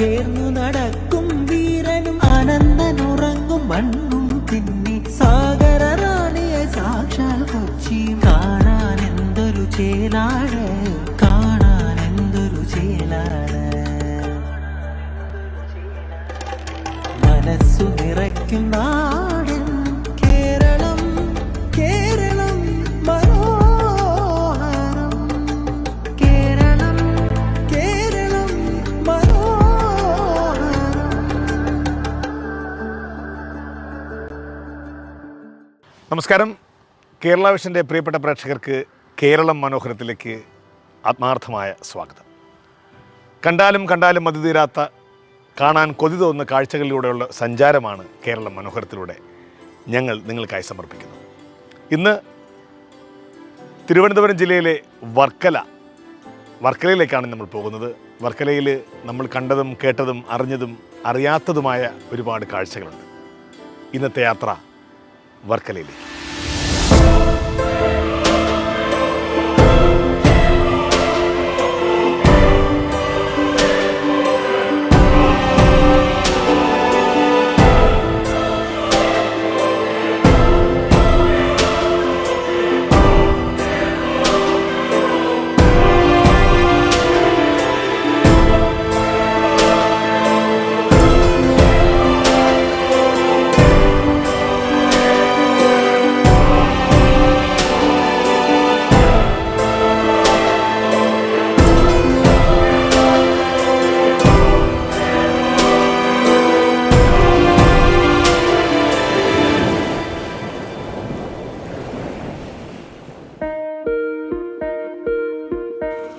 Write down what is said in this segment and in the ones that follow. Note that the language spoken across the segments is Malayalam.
ചേർന്നു നടക്കും വീരനും. അനന്തനുറങ്ങും മണ്ണും തിന്നി. സാഗര റാണിയെ സാക്ഷാൽ കൊച്ചി. കാണാൻ എന്തൊരു ചേലാണ് കാണാൻ എന്തൊരു ചേലാണ് മനസ്സു നിറയ്ക്കും നമസ്കാരം. കേരള വിഷന്റെ പ്രിയപ്പെട്ട പ്രേക്ഷകർക്ക് കേരളം മനോഹരത്തിലേക്ക് ആത്മാർത്ഥമായ സ്വാഗതം. കണ്ടാലും കണ്ടാലും മതി തീരാത്ത കാണാൻ കൊതി തോന്നുന്ന കാഴ്ചകളിലൂടെയുള്ള സഞ്ചാരമാണ് കേരളം മനോഹരത്തിലൂടെ ഞങ്ങൾ നിങ്ങൾക്കായി സമർപ്പിക്കുന്നത്. ഇന്ന് തിരുവനന്തപുരം ജില്ലയിലെ വർക്കല വർക്കലയിലേക്കാണ് നമ്മൾ പോകുന്നത്. വർക്കലയിൽ നമ്മൾ കണ്ടതും കേട്ടതും അറിഞ്ഞതും അറിയാത്തതുമായ ഒരുപാട് കാഴ്ചകളുണ്ട്. ഇന്നത്തെ യാത്ര വർക്കലയിലേക്ക്.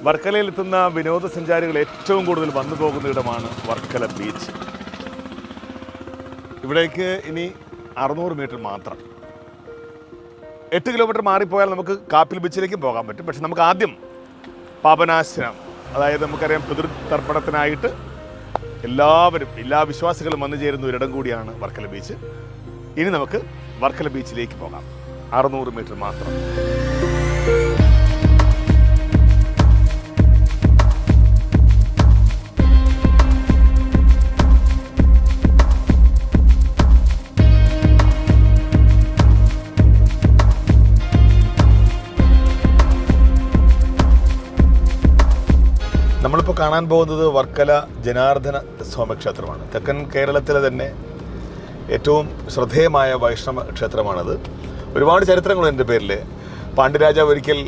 വർക്കലയിലെത്തുന്ന വിനോദസഞ്ചാരികൾ ഏറ്റവും കൂടുതൽ വന്നു പോകുന്ന ഇടമാണ് വർക്കല ബീച്ച്. ഇവിടേക്ക് ഇനി അറുന്നൂറ് മീറ്റർ മാത്രം. എട്ട് കിലോമീറ്റർ മാറിപ്പോയാൽ നമുക്ക് കാപ്പിൽ ബീച്ചിലേക്കും പോകാൻ പറ്റും. പക്ഷെ നമുക്ക് ആദ്യം പാപനാശനം അതായത് നമുക്കറിയാം പിതൃതർപ്പണത്തിനായിട്ട് എല്ലാവരും എല്ലാ വിശ്വാസികളും വന്നു ചേരുന്ന ഒരിടം കൂടിയാണ് വർക്കല ബീച്ച്. ഇനി നമുക്ക് വർക്കല ബീച്ചിലേക്ക് പോകാം. അറുന്നൂറ് മീറ്റർ മാത്രം. കാണാൻ പോകുന്നത് വർക്കല ജനാർദ്ദന സ്വാമി ക്ഷേത്രമാണ് തെക്കൻ കേരളത്തിലെ തന്നെ ഏറ്റവും ശ്രദ്ധേയമായ വൈഷ്ണവ ക്ഷേത്രമാണത്. ഒരുപാട് ചരിത്രങ്ങളുണ്ട് എന്റെ പേരിൽ പാണ്ഡ്യരാജാവ് ഒരിക്കൽ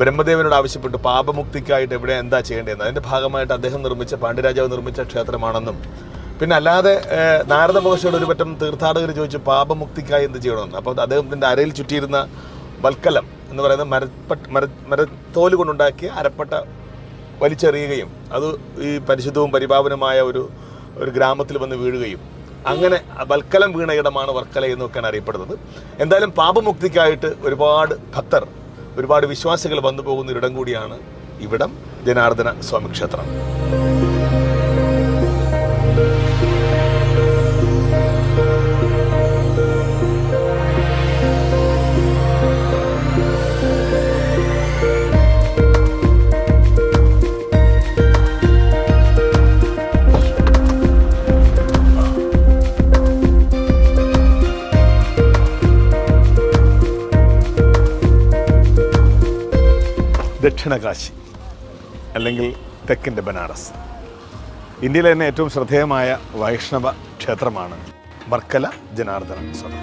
ബ്രഹ്മദേവനോട് ആവശ്യപ്പെട്ടു പാപമുക്തിക്കായിട്ട് എവിടെ എന്താ ചെയ്യേണ്ടതെന്ന്. അതിന്റെ ഭാഗമായിട്ട് അദ്ദേഹം നിർമ്മിച്ച പാണ്ഡ്യരാജാവ് നിർമ്മിച്ച ക്ഷേത്രമാണെന്നും. പിന്നെ അല്ലാതെ നാരദ മഹർഷിയോട് ഒരു പറ്റം തീർത്ഥാടകർ ചോദിച്ചു പാപമുക്തിക്കായി എന്ത് ചെയ്യണമെന്ന്? അപ്പോൾ അദ്ദേഹത്തിന്റെ അരയിൽ ചുറ്റിയിരുന്ന വൽക്കലം എന്ന് പറയുന്ന മരപ്പട്ട് മര മരത്തോൽ കൊണ്ടുണ്ടാക്കിയ അരപ്പട്ട വലിച്ചെറിയുകയും അത് ഈ പരിശുദ്ധവും പരിപാവനമായ ഒരു ഒരു ഗ്രാമത്തിൽ വന്ന് വീഴുകയും. അങ്ങനെ വൽക്കലം വീണ ഇടമാണ് വർക്കല എന്നൊക്കെയാണ് അറിയപ്പെടുന്നത്. എന്തായാലും പാപമുക്തിക്കായിട്ട് ഒരുപാട് ഭക്തർ ഒരുപാട് വിശ്വാസികൾ വന്നു പോകുന്ന ഒരിടം കൂടിയാണ് ഇവിടം ജനാർദ്ദന സ്വാമി ക്ഷേത്രം ദക്ഷിണകാശി അല്ലെങ്കിൽ തെക്കിന്റെ ബനാറസ്. ഇന്ത്യയിലെ തന്നെ ഏറ്റവും ശ്രദ്ധേയമായ വൈഷ്ണവ ക്ഷേത്രമാണ് വർക്കല ജനാർദ്ദന സ്വാമി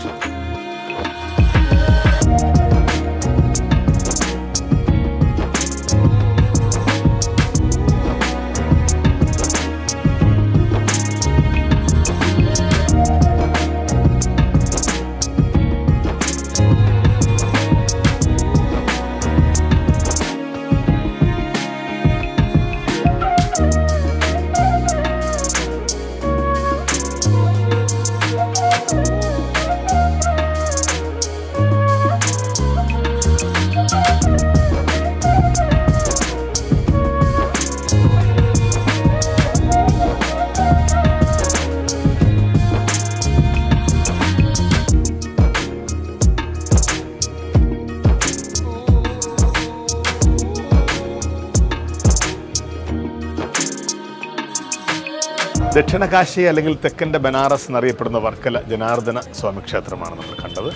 ദക്ഷിണകാശി അല്ലെങ്കിൽ തെക്കന്റെ ബനാറസ് എന്നറിയപ്പെടുന്ന വർക്കല ജനാർദ്ദന സ്വാമി ക്ഷേത്രമാണ് നമ്മൾ കണ്ടത്.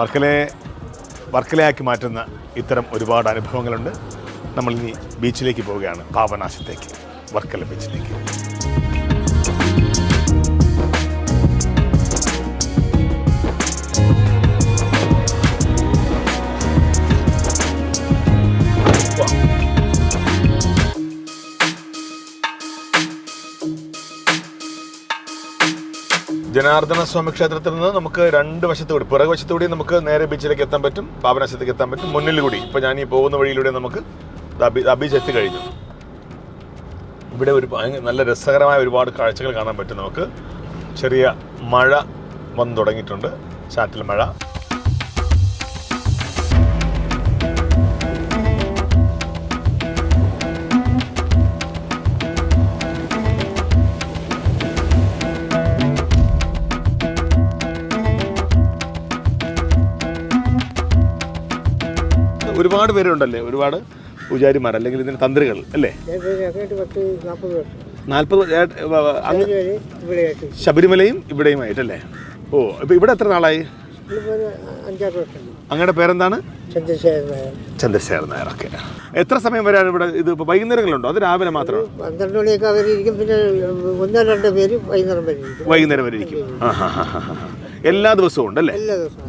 വർക്കലയെ വർക്കലയാക്കി മാറ്റുന്ന ഇത്തരം ഒരുപാട് അനുഭവങ്ങളുണ്ട്. നമ്മളിനി ബീച്ചിലേക്ക് പോവുകയാണ്. പാവനാശത്തേക്ക് വർക്കല ബീച്ചിലേക്ക്. ജനാർദ്ദന സ്വാമി ക്ഷേത്രത്തിൽ നിന്ന് നമുക്ക് രണ്ട് വശത്തുകൂടി പിറകു വശത്തുകൂടി നമുക്ക് നേരെ ബീച്ചിലേക്ക് എത്താൻ പറ്റും പാപനാശത്തേക്ക് എത്താൻ പറ്റും മുന്നിൽ കൂടി. ഇപ്പൊ ഞാൻ ഈ പോകുന്ന വഴിയിലൂടെ നമുക്ക് ബീച്ച് എത്തി കഴിഞ്ഞു. ഇവിടെ ഒരു നല്ല രസകരമായ ഒരുപാട് കാഴ്ചകൾ കാണാൻ പറ്റും നമുക്ക്. ചെറിയ മഴ വന്നു തുടങ്ങിയിട്ടുണ്ട്. ചാറ്റൽ മഴ. ഒരുപാട് പേരുണ്ടല്ലേ? ഒരുപാട് പൂജാരിമാർ അല്ലെങ്കിൽ ഇതിന് തന്ത്രികൾ അല്ലേ? നാൽപ്പത് ശബരിമലയും ഇവിടെയും ആയിട്ടല്ലേ ഓ ഇപ്പൊ ഇവിടെ എത്ര നാളായി? അങ്ങയുടെ പേരെന്താണ്? ചന്ദ്രശേഖരൻ നായർ ചന്ദ്രശേഖരൻ നായർ ഓക്കെ. എത്ര സമയം വരാൻ ഇവിടെ ഇത്? ഇപ്പൊ വൈകുന്നേരങ്ങളുണ്ടോ? അത് രാവിലെ മാത്രമാണ് പന്ത്രണ്ട് മണിയൊക്കെ അവരിരിക്കും പിന്നെ ഒന്നോ രണ്ടോ പേര് വൈകുന്നേരം വരെ ഇരിക്കും. വൈകുന്നേരം വരെ ഇരിക്കും. എല്ലാ ദിവസവും ഉണ്ടല്ലേ എല്ലാ ദിവസവും.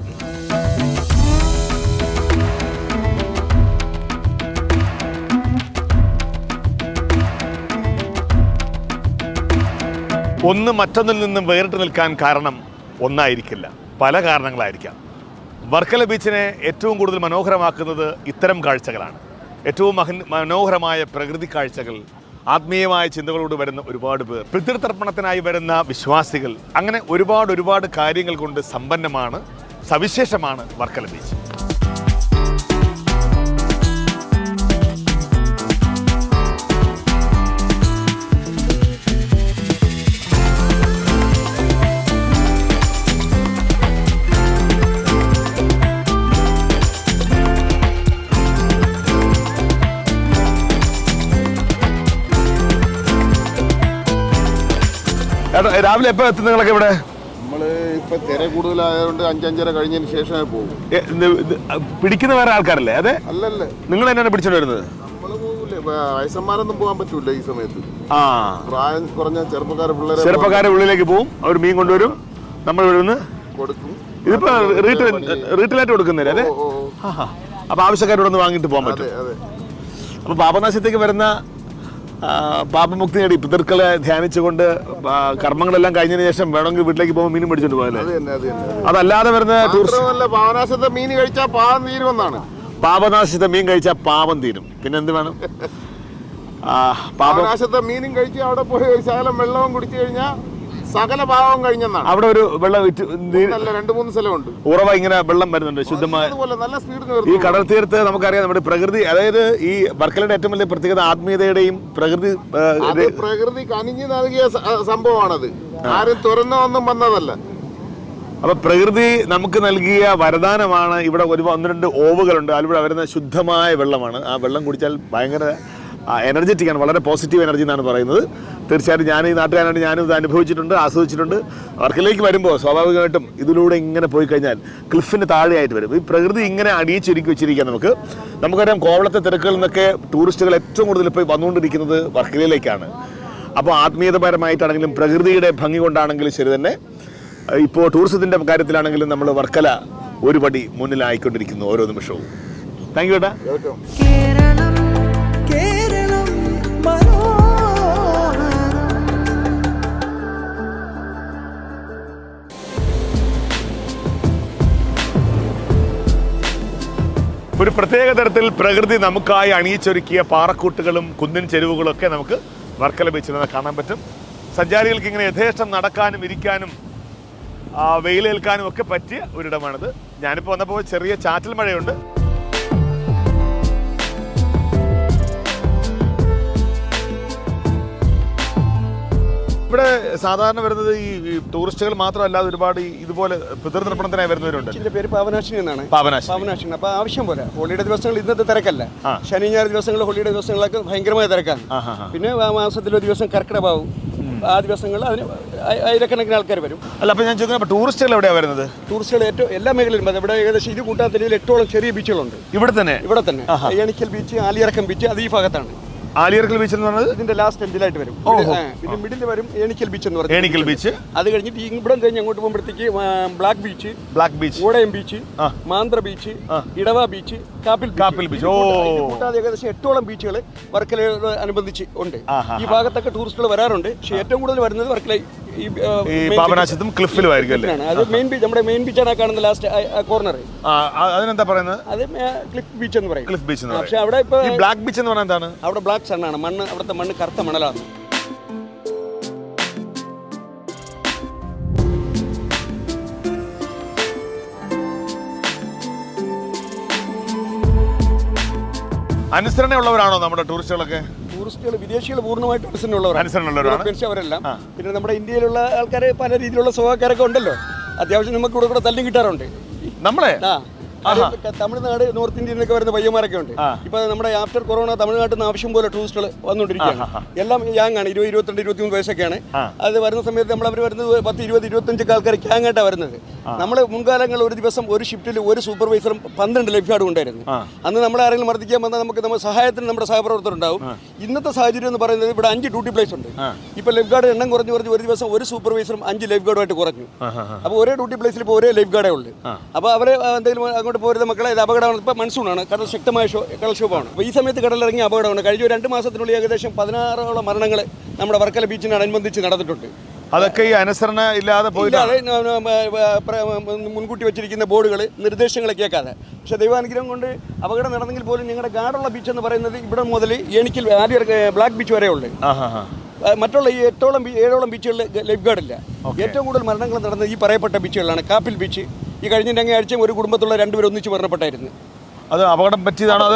ഒന്ന് മറ്റൊന്നിൽ നിന്നും വേറിട്ട് നിൽക്കാൻ കാരണം ഒന്നായിരിക്കില്ല. പല കാരണങ്ങളായിരിക്കാം. വർക്കല ബീച്ചിനെ ഏറ്റവും കൂടുതൽ മനോഹരമാക്കുന്നത് ഇത്തരം കാഴ്ചകളാണ്. ഏറ്റവും മഹൻ മനോഹരമായ പ്രകൃതി കാഴ്ചകൾ ആത്മീയമായ ചിന്തകളോട് വരുന്ന ഒരുപാട് പേർ പിതൃതർപ്പണത്തിനായി വരുന്ന വിശ്വാസികൾ അങ്ങനെ ഒരുപാട് ഒരുപാട് കാര്യങ്ങൾ കൊണ്ട് സമ്പന്നമാണ് സവിശേഷമാണ് വർക്കല ബീച്ച്. രാവിലെ എപ്പോ എത്തും നിങ്ങളൊക്കെ ഇവിടെ? നമ്മൾ ഇപ്പൊ തിര കൂടുതലായതുകൊണ്ട് അഞ്ചഞ്ചര കഴിഞ്ഞതിന് ശേഷമേ പോകും ഏ, ഇത് ഇത് പിടിക്കുന്ന വേറെ ആൾക്കാരല്ലേ? അതെ? അല്ലല്ല. നിങ്ങൾ തന്നെയാണ് പിടിച്ചോണ്ട് വരുന്നത്? നമ്മൾ പോകൂലേ വ- വയസ്സന്മാരൊന്നും പോകാൻ പറ്റൂല ഈ സമയത്ത്. ആ. പ്രായം കുറഞ്ഞ ചെറുപ്പക്കാരെ പിള്ളേരെ ചെറുപ്പക്കാരെ ഉള്ളിലേക്ക് പോവും. അവർ മീൻ കൊണ്ടുവരും. നമ്മൾ ഇവിടുന്ന് കൊടുക്കും. ഇതിപ്പോ റീറ്റെയിൽ റീറ്റെയിലായിട്ട് കൊടുക്കുന്നില്ല അതെ? ഓ, ഓ. ആഹാ. അപ്പൊ ആവശ്യക്കാരോടൊന്ന് വാങ്ങിട്ട് പോകാൻ പറ്റും. അതെ അതെ. അപ്പൊ പാപനാശത്തേക്ക് വരുന്ന പാപമുക്തി നേടി പിതൃക്കളെ ധ്യാനിച്ചുകൊണ്ട് കർമ്മങ്ങളെല്ലാം കഴിഞ്ഞതിന് ശേഷം വേണമെങ്കിൽ വീട്ടിലേക്ക് പോകുമ്പോൾ മീനും പിടിച്ചിട്ട് പോയല്ലേ. അതല്ലാതെ വരുന്ന ടൂറിസ്റ്റ് പാവനാശത്തെ മീൻ കഴിച്ചാൽ പാവം തീരുമെന്നാണ് പാപനാശത്തെ മീൻ കഴിച്ചാൽ പാപം തീരും. പിന്നെ എന്ത് വേണം? ആ, പാപം പാവനാശത്തെ മീനും കഴിച്ച് അവിടെ പോയി ഒരു ശകലം വെള്ളവും കുടിച്ചു കഴിഞ്ഞാൽ സകല ഭാവം കഴിഞ്ഞെന്നാണ്. അവിടെ ഒരു വെള്ളം രണ്ട് മൂന്ന് സ്ഥലമുണ്ട്. ഉറവ ഇങ്ങനെ വെള്ളം വരുന്നുണ്ട് ശുദ്ധമായ. നല്ല സ്പീഡ് ഈ കടൽ തീരത്ത് നമുക്കറിയാം നമ്മുടെ പ്രകൃതി അതായത് ഈ വർക്കലയുടെ ഏറ്റവും വലിയ പ്രത്യേകത ആത്മീയതയുടെയും പ്രകൃതി പ്രകൃതി കനിഞ്ഞു നൽകിയ സംഭവമാണത്. ആരും തുറന്നൊന്നും വന്നതല്ല. അപ്പൊ പ്രകൃതി നമുക്ക് നൽകിയ വരദാനമാണ് ഇവിടെ ഒരു ഒന്ന് രണ്ട് ഓവുകളുണ്ട്. അതിലൂടെ വരുന്ന ശുദ്ധമായ വെള്ളമാണ്. ആ വെള്ളം കുടിച്ചാൽ ഭയങ്കര എനർജറ്റിക് ആണ്. വളരെ പോസിറ്റീവ് എനർജി എന്നാണ് പറയുന്നത്. തീർച്ചയായിട്ടും ഞാൻ ഈ നാട്ടുകാരായിട്ട് ഞാനും ഇത് അനുഭവിച്ചിട്ടുണ്ട് ആസ്വദിച്ചിട്ടുണ്ട്. വർക്കിലേക്ക് വരുമ്പോൾ സ്വാഭാവികമായിട്ടും ഇതിലൂടെ ഇങ്ങനെ പോയി കഴിഞ്ഞാൽ ക്ലിഫിന് താഴെയായിട്ട് വരും. ഈ പ്രകൃതി ഇങ്ങനെ അടിയിച്ചൊരുക്കി വെച്ചിരിക്കുക നമുക്ക്. നമുക്കറിയാം കോവളത്തെ തിരക്കുകളിൽ നിന്നൊക്കെ ടൂറിസ്റ്റുകൾ ഏറ്റവും കൂടുതൽ ഇപ്പോൾ വന്നുകൊണ്ടിരിക്കുന്നത് വർക്കിലേക്കാണ് അപ്പോൾ ആത്മീയതപരമായിട്ടാണെങ്കിലും പ്രകൃതിയുടെ ഭംഗി കൊണ്ടാണെങ്കിലും ശരി തന്നെ. ഇപ്പോൾ ടൂറിസത്തിന്റെ കാര്യത്തിലാണെങ്കിലും നമ്മൾ വർക്കല ഒരുപടി മുന്നിലായിക്കൊണ്ടിരിക്കുന്നു ഓരോ നിമിഷവും. താങ്ക് യു ഏട്ടാ. ഒരു പ്രത്യേക തരത്തിൽ പ്രകൃതി നമുക്കായി അണിയിച്ചൊരുക്കിയ പാറക്കൂട്ടുകളും കുന്നിൻ ചെരുവുകളും ഒക്കെ നമുക്ക് വർക്കല ബീച്ചിൽ നിന്ന് കാണാൻ പറ്റും. സഞ്ചാരികൾക്ക് ഇങ്ങനെ യഥേഷ്ടം നടക്കാനും ഇരിക്കാനും വെയിലേൽക്കാനും ഒക്കെ പറ്റിയ ഒരിടമാണിത്. ഞാനിപ്പോൾ വന്നപ്പോൾ ചെറിയ ചാറ്റൽ മഴയുണ്ട്. ഇവിടെ സാധാരണ വരുന്നത് ഈ ടൂറിസ്റ്റുകൾ മാത്രമല്ലാതെ ഒരുപാട് ഇതുപോലെ പിതൃതർപ്പണത്തിനായി വരുന്നവരുണ്ട്. ഇതിന്റെ പേര് പാവനാശിനി എന്നാണ്. പാപനാശി പാവനാശിനി. അപ്പൊ ആവശ്യം പോലെ. ഹോളിഡേ ദിവസങ്ങൾ ഇന്നത്തെ തിരക്കല്ല. ശനി ഞായർ ദിവസങ്ങൾ ഹോളിഡേ ദിവസങ്ങളൊക്കെ ഭയങ്കരമായ തിരക്കാണ്. പിന്നെ ഒരു ദിവസം കർക്കിടക ഭാവം. ആ ദിവസങ്ങളിൽ അതിന് ആയിരക്കണക്കിന് ആൾക്കാർ വരും. അല്ല അപ്പോൾ ഞാൻ ചോദിക്കുന്നത് ടൂറിസ്റ്റുകൾ എവിടെയാണ് വരുന്നത്? ടൂറിസ്റ്റുകൾ ഏറ്റവും എല്ലാ മേഖലയിലും. ഇവിടെ ഏകദേശം ഇത് കൂട്ടാത്ത രീതിയിൽ എട്ടോളം ചെറിയ ബീച്ചുകളുണ്ട്. ഇവിടെ തന്നെ? ഇവിടെ തന്നെ. ഏണിക്കൽ ബീച്ച് ആലിയിറക്കം ബീച്ച് അത് ഈ ഭാഗത്താണ്. ആലിയർക്കൽ ബീച്ച് എന്ന് പറഞ്ഞത്? ഇതിന്റെ ലാസ്റ്റ് എൻഡിലായിട്ട് വരും? പിന്നെ മിഡിൽ വരും ഏണിക്കൽ ബീച്ച് എന്ന് പറയും ഏണിക്കൽ ബീച്ച്. അത് കഴിഞ്ഞിട്ട് ഇവിടെ കഴിഞ്ഞ് അങ്ങോട്ട് പോകുമ്പോഴത്തേക്ക് black beach black beach Odayam beach ആ. Mantra beach Edava beach Kappil Kappil beach. ഓ. കൂട്ടാതെ ഏകദേശം എട്ടോളം ബീച്ചുകൾ വർക്കലയോട് അനുബന്ധിച്ച് ഉണ്ട്. ഈ ഭാഗത്തൊക്കെ ടൂറിസ്റ്റുകൾ വരാറുണ്ട്. പക്ഷേ ഏറ്റവും കൂടുതൽ വരുന്നത് വർക്കല ഈ പാപനാശത്തും ക്ലിഫിലുമായിരിക്കും അല്ലേ? അത് മെയിൻ ബീച്ച് നമ്മുടെ മെയിൻ ബീച്ചാണ് കാണുന്ന ലാസ്റ്റ് കോർണർ അതിനെന്താ പറയുന്നത്? അത് ക്ലിഫ് ബീച്ച് എന്ന് പറയും. ക്ലിഫ് ബീച്ച് പക്ഷെ അവിടെ ഇപ്പൊ ഈ ബ്ലാക്ക് ബീച്ച് എന്ന് പറഞ്ഞാൽ എന്താണ്? അവിടെ ബ്ലാക്ക് സണ്ണാണ് മണ്ണ് അവിടുത്തെ മണ്ണ് കറുത്ത മണലാണ്. അനുസരണയുള്ളവരാണോ നമ്മുടെ ടൂറിസ്റ്റുകളൊക്കെ ടൂറിസ്റ്റുകൾ വിദേശികൾ പൂർണമായിട്ട് അനുസരണമുള്ളവരാണ് അവരെല്ലാം. പിന്നെ നമ്മുടെ ഇന്ത്യയിലുള്ള ആൾക്കാർ പല രീതിയിലുള്ള സ്വഭാവക്കാരൊക്കെ ഉണ്ടല്ലോ. അത്യാവശ്യം നമുക്ക് ഇവിടെ കൂടെ തല്ലും കിട്ടാറുണ്ട്. നമ്മളെ? തമിഴ്നാട് നോർത്ത് ഇന്ത്യയിൽ നിന്നൊക്കെ വരുന്ന പയ്യന്മാരൊക്കെ ഉണ്ട്. ഇപ്പൊ നമ്മുടെ ആഫ്റ്റർ കൊറോണ തമിഴ്നാട്ടിൽ നിന്ന് ആവശ്യം പോലെ ടൂറിസ്റ്റുകൾ വന്നുകൊണ്ടിരിക്കുകയാണ്. എല്ലാം യാങ് ആണ് ഇരുപത് ഇരുപത്തിരണ്ട് ഇരുപത്തിമൂന്ന് വയസ്സൊക്കെയാണ്. അത് വരുന്ന സമയത്ത് നമ്മൾ അവർ വരുന്നത് പത്ത് ഇരുപത് ഇരുപത്തഞ്ചൊക്കെ ആൾക്കാർ ഗ്യാങ് ആയിട്ടാണ് വരുന്നത്. നമ്മൾ മുൻകാലങ്ങളിൽ ഒരു ദിവസം ഒരു ഷിഫ്റ്റിൽ ഒരു സൂപ്പർവൈസറും പന്ത്രണ്ട് ലൈഫ് ഗാർഡും ഉണ്ടായിരുന്നു. അന്ന് നമ്മളെ ആരെങ്കിലും മർദ്ദിക്കാൻ വന്നാൽ നമുക്ക് നമ്മുടെ സഹായത്തിന് നമ്മുടെ സഹപ്രവർത്തകർ ഉണ്ടാവും. ഇന്നത്തെ സാഹചര്യം എന്ന് പറയുന്നത് ഇവിടെ അഞ്ച് ഡ്യൂട്ടി പ്ലേസ് ഉണ്ട്. ഇപ്പൊ ലൈഫ് ഗാർഡ് എണ്ണം കുറഞ്ഞു കുറഞ്ഞ് ഒരു ദിവസം ഒരു സൂപ്പർവൈസറും അഞ്ച് ലൈഫ് ഗാർഡുമായിട്ട് കുറഞ്ഞു. അപ്പോൾ ഒരേ ഡ്യൂട്ടി പ്ലേസിൽ ഇപ്പോൾ ഒരേ ലൈഫ് ഗാർഡേ ഉള്ളൂ. അപ്പോൾ അവരെ എന്തെങ്കിലും അങ്ങോട്ട് പോരുന്ന മക്കളെ ഇത് അപകടമാണ്. ഇപ്പോൾ മൺസൂണാണ്. കടൽ ശക്തമായ ഷോ കടൽക്ഷോഭമാണ് അപ്പോൾ ഈ സമയത്ത് കടലിറങ്ങി അപകടമാണ്. കഴിഞ്ഞ രണ്ട് മാസത്തിനുള്ളിൽ ഏകദേശം പതിനാറോളം മരണങ്ങൾ നമ്മുടെ വർക്കല ബീച്ചിനോടനുബന്ധിച്ച് നടന്നിട്ടുണ്ട്. അതൊക്കെ ഈ അനുസരണ ഇല്ലാതെ പോയില്ലാതെ മുൻകൂട്ടി വെച്ചിരിക്കുന്ന ബോർഡുകൾ നിർദ്ദേശങ്ങൾ കേൾക്കാതെ. പക്ഷേ ദൈവാനുഗ്രഹം കൊണ്ട് അപകടം നടന്നെങ്കിൽ പോലും ഞങ്ങളുടെ ഗാർഡുള്ള ബീച്ച് എന്ന് പറയുന്നത് ഇവിടെ മുതൽ എനിക്ക് ആദ്യ ബ്ലാക്ക് ബീച്ച് വരെ ഉള്ളത് ആഹാ മറ്റുള്ള ഈ എട്ടോളം ഏഴോളം ബീച്ചുകളിൽ ലൈഫ് ഗാർഡ് ഇല്ല ഏറ്റവും കൂടുതൽ മരണങ്ങൾ നടന്നത് ഈ പറയപ്പെട്ട ബീച്ചുകളിലാണ്. കാപ്പിൽ ബീച്ച് ഈ കഴിഞ്ഞ രണ്ടാഴ്ചയും ഒരു കുടുംബത്തുള്ള രണ്ടുപേർ ഒന്നിച്ച് മരണപ്പെട്ടായിരുന്നു. അത് അപകടം പറ്റിയതാണ് അത്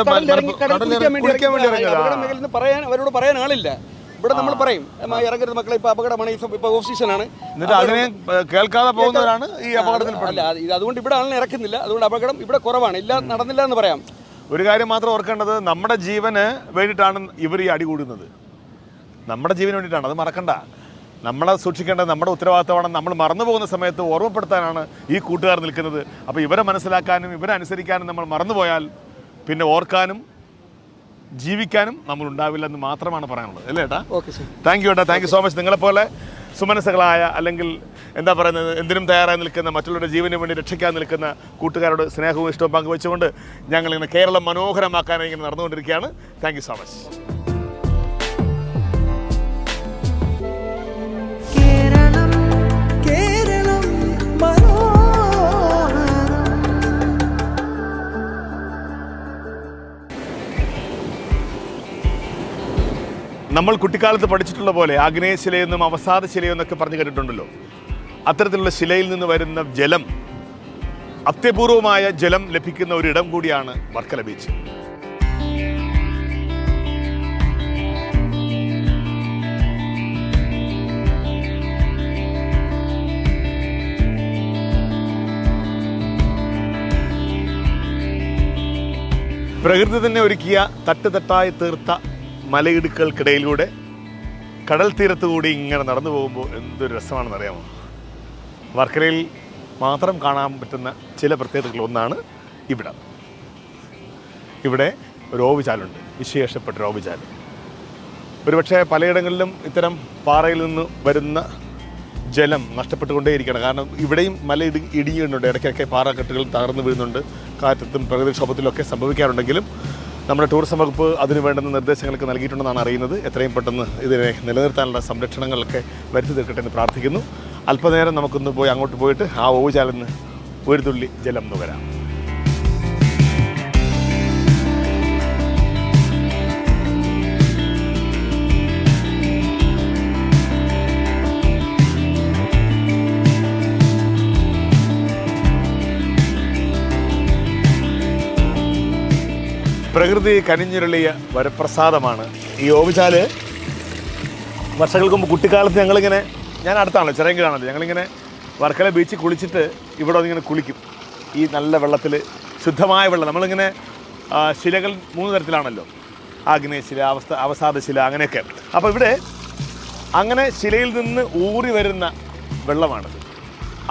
കുളിക്കാൻ വേണ്ടി ഇറങ്ങിയതാ? പറയാൻ അവരോട് പറയാൻ ആളില്ല. ഇവിടെ നമ്മൾ പറയും ഇറങ്ങരുത് മക്കളെ ഇപ്പൊ അപകടമാണ് ഈ ഇപ്പൊ ഓഫ് സീസൺ എന്നിട്ട് അതിനെ കേൾക്കാതെ പോകുന്നവരാണ് ഈ അപകടത്തിൽ അല്ല ഇത് അതുകൊണ്ട് ഇവിടെ ആളിനെ ഇറക്കുന്നില്ല. അതുകൊണ്ട് അപകടം ഇവിടെ കുറവാണ്. ഇല്ല നടന്നില്ല എന്ന് പറയാം. ഒരു കാര്യം മാത്രം ഓർക്കേണ്ടത് നമ്മുടെ ജീവന് വേണ്ടിയിട്ടാണ് ഇവർ ഈ അടി കൂടുന്നത്. നമ്മുടെ ജീവന് വേണ്ടിയിട്ടാണ് അത് മറക്കണ്ട. നമ്മളെ സൂക്ഷിക്കേണ്ടത് നമ്മുടെ ഉത്തരവാദിത്തമാണ്. നമ്മൾ മറന്നു പോകുന്ന സമയത്ത് ഓർമ്മപ്പെടുത്താനാണ് ഈ കൂട്ടുകാർ നിൽക്കുന്നത്. അപ്പോൾ ഇവരെ മനസ്സിലാക്കാനും ഇവരെ അനുസരിക്കാനും നമ്മൾ മറന്നുപോയാൽ പിന്നെ ഓർക്കാനും ജീവിക്കാനും നമ്മൾ ഉണ്ടാവില്ല എന്ന് മാത്രമാണ് പറയാനുള്ളത്. അല്ലേ ഏട്ടാ? ഓക്കെ സാർ താങ്ക് യു ഏട്ടാ. താങ്ക് യു സോ മച്ച് നിങ്ങളെപ്പോലെ സുമനസ്സുകളായ അല്ലെങ്കിൽ എന്താ പറയുന്നത് എന്തിനും തയ്യാറായി നിൽക്കുന്ന മറ്റുള്ളവരുടെ ജീവന് വേണ്ടി രക്ഷിക്കാൻ നിൽക്കുന്ന കൂട്ടുകാരോട് സ്നേഹവും ഇഷ്ടവും പങ്കുവെച്ചുകൊണ്ട് ഞങ്ങളിങ്ങനെ കേരളം മനോഹരമാക്കാനായി ഇങ്ങനെ നടന്നുകൊണ്ടിരിക്കുകയാണ്. താങ്ക് യു സോ മച്ച് നമ്മൾ കുട്ടിക്കാലത്ത് പഠിച്ചിട്ടുള്ള പോലെ ആഗ്നേയ ശിലയെന്നും അവസാദ ശിലയെന്നൊക്കെ പറഞ്ഞു കേട്ടിട്ടുണ്ടല്ലോ. അത്തരത്തിലുള്ള ശിലയിൽ നിന്ന് വരുന്ന ജലം അത്യപൂർവമായ ജലം ലഭിക്കുന്ന ഒരു ഇടം കൂടിയാണ് വർക്കല ബീച്ച് പ്രകൃതി തന്നെ ഒരുക്കിയ തട്ടുതട്ടായി തീർത്ത മലയിടുക്കൾക്കിടയിലൂടെ കടൽ തീരത്ത് കൂടി ഇങ്ങനെ നടന്നു പോകുമ്പോൾ എന്തൊരു രസമാണെന്ന് അറിയാമോ മാത്രം കാണാൻ പറ്റുന്ന ചില പ്രത്യേകതകൾ ഒന്നാണ് ഇവിടെ. ഇവിടെ ഒരു ഓവുചാലുണ്ട്. വിശേഷപ്പെട്ട ഒരു ഒരുപക്ഷെ പലയിടങ്ങളിലും ഇത്തരം പാറയിൽ നിന്ന് വരുന്ന ജലം നഷ്ടപ്പെട്ടുകൊണ്ടേയിരിക്കുകയാണ്. കാരണം ഇവിടെയും മല ഇടി ഇടിയുന്നുണ്ട്. ഇടയ്ക്കൊക്കെ പാറക്കെട്ടുകൾ തകർന്നു വീഴുന്നുണ്ട്. കാറ്റത്തും പ്രകൃതിക്ഷോഭത്തിലും ഒക്കെ സംഭവിക്കാറുണ്ടെങ്കിലും നമ്മുടെ ടൂറിസം വകുപ്പ് അതിന് വേണ്ടുന്ന നിർദ്ദേശങ്ങളൊക്കെ നൽകിയിട്ടുണ്ടെന്നാണ് അറിയുന്നത്. എത്രയും പെട്ടെന്ന് ഇതിനെ നിലനിർത്താനുള്ള സംരക്ഷണങ്ങളൊക്കെ വരുത്തി തീർക്കട്ടെ എന്ന് പ്രാർത്ഥിക്കുന്നു. അല്പനേരം നമുക്കൊന്ന് പോയി അങ്ങോട്ട് പോയിട്ട് ആ ഓവുചാലിന്ന് ഒരു തുള്ളി ജലം നുകരാം. പ്രകൃതി കനിഞ്ഞുരുളിയ വരപ്രസാദമാണ്. ഈ ഓവിച്ചാൽ വർഷങ്ങൾക്ക് മുമ്പ് കുട്ടിക്കാലത്ത് ഞങ്ങളിങ്ങനെ ഞാൻ അടുത്താണല്ലോ ചെറിയങ്കിലാണല്ലോ ഞങ്ങളിങ്ങനെ വർക്കല ബീച്ചിൽ കുളിച്ചിട്ട് ഇവിടെ ഇങ്ങനെ കുളിക്കും. ഈ നല്ല വെള്ളത്തിൽ ശുദ്ധമായ വെള്ളം. നമ്മളിങ്ങനെ ശിലകൾ മൂന്ന് തരത്തിലാണല്ലോ. ആഗ്നേയശില അവസ്ഥ അവസാദശില അങ്ങനെയൊക്കെ. അപ്പോൾ ഇവിടെ അങ്ങനെ ശിലയിൽ നിന്ന് ഊറി വരുന്ന വെള്ളമാണിത്.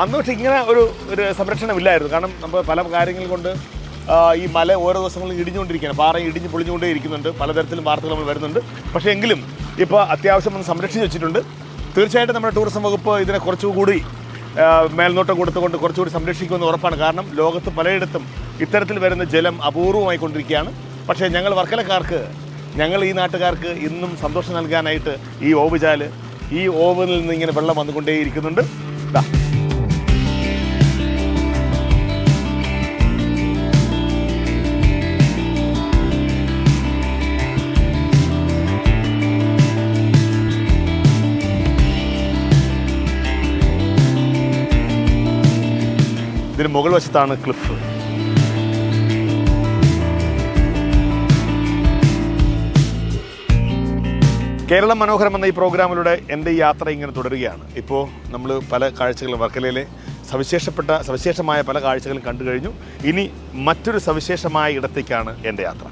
അന്ന് പക്ഷേ ഇങ്ങനെ ഒരു ഒരു സംരക്ഷണമില്ലായിരുന്നു. കാരണം നമ്മൾ പല കാര്യങ്ങൾ കൊണ്ട് ഈ മല ഓരോ ദിവസങ്ങളും ഇടിഞ്ഞുകൊണ്ടിരിക്കുകയാണ്. പാറ ഇടിഞ്ഞ് പൊളിഞ്ഞുകൊണ്ടേ ഇരിക്കുന്നുണ്ട്. പലതരത്തിലും വാർത്തകൾ നമ്മൾ വരുന്നുണ്ട്. പക്ഷേ എങ്കിലും ഇപ്പോൾ അത്യാവശ്യം ഒന്ന് സംരക്ഷിച്ച് വെച്ചിട്ടുണ്ട്. തീർച്ചയായിട്ടും നമ്മുടെ ടൂറിസം വകുപ്പ് ഇതിനെ കുറച്ചുകൂടി മേൽനോട്ടം കൊടുത്തുകൊണ്ട് കുറച്ചുകൂടി സംരക്ഷിക്കുമെന്ന് ഉറപ്പാണ്. കാരണം ലോകത്ത് പലയിടത്തും ഇത്തരത്തിൽ വരുന്ന ജലം അപൂർവമായി കൊണ്ടിരിക്കുകയാണ്. പക്ഷേ ഞങ്ങൾ വർക്കലക്കാർക്ക് ഞങ്ങൾ ഈ നാട്ടുകാർക്ക് ഇന്നും സന്തോഷം നൽകാനായിട്ട് ഈ ഓവുചാൽ ഈ ഓവിൽ നിന്ന് ഇങ്ങനെ വെള്ളം വന്നുകൊണ്ടേയിരിക്കുന്നുണ്ട്. ദാ. ഇതിന് മുകൾ വശത്താണ് ക്ലിഫ്. കേരളം മനോഹരം എന്ന ഈ പ്രോഗ്രാമിലൂടെ എന്റെ ഈ യാത്ര ഇങ്ങനെ തുടരുകയാണ്. ഇപ്പോൾ നമ്മൾ പല കാഴ്ചകളും വർക്കലയിലെ സവിശേഷപ്പെട്ട സവിശേഷമായ പല കാഴ്ചകളും കണ്ടു കഴിഞ്ഞു. ഇനി മറ്റൊരു സവിശേഷമായ ഇടത്തേക്കാണ് എന്റെ യാത്ര.